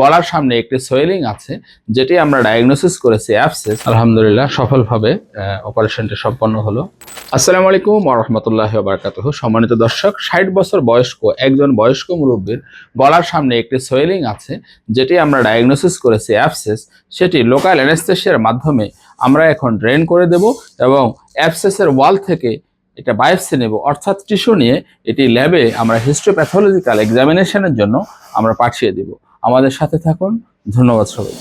গলার সামনে একটি সোয়েলিং আছে, যেটি আমরা ডায়াগনোসিস করেছি অ্যাপসেস আলহামদুলিল্লাহ, সফলভাবে অপারেশনটি সম্পন্ন হলো। আসসালামু আলাইকুম রহমতুল্লাহ বারকাতুহ। সম্মানিত দর্শক, ষাট বছর বয়স্ক একজন বয়স্ক মুরব্বীর গলার সামনে একটি সোয়েলিং আছে, যেটি আমরা ডায়াগনোসিস করেছি অ্যাপসেস সেটি লোকাল অ্যানেস্থেশিয়ার মাধ্যমে আমরা এখন ড্রেন করে দেব এবং অ্যাপসেসের ওয়াল থেকে এটা বায়োপসি নেব। অর্থাৎ টিস্যু নিয়ে এটি ল্যাবে আমরা হিস্টোপ্যাথোলজিক্যাল এক্সামিনেশনের জন্য আমরা পাঠিয়ে দিব। আমাদের সাথে থাকুন। ধন্যবাদ সবাই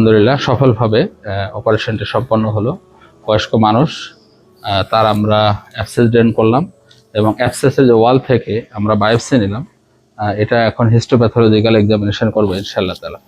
আলহামদুলিল্লাহ, সফলভাবে অপারেশনটি সম্পন্ন হলো। বয়স্ক মানুষ তার আমরা অ্যাপসেস ড্রেন করলাম এবং অ্যাপসেসের যে ওয়াল থেকে আমরা বায়োপসি নিলাম এটা এখন হিস্টোপ্যাথোলজিক্যাল এক্সামিনেশন করব ইনশাল্লাহ তালা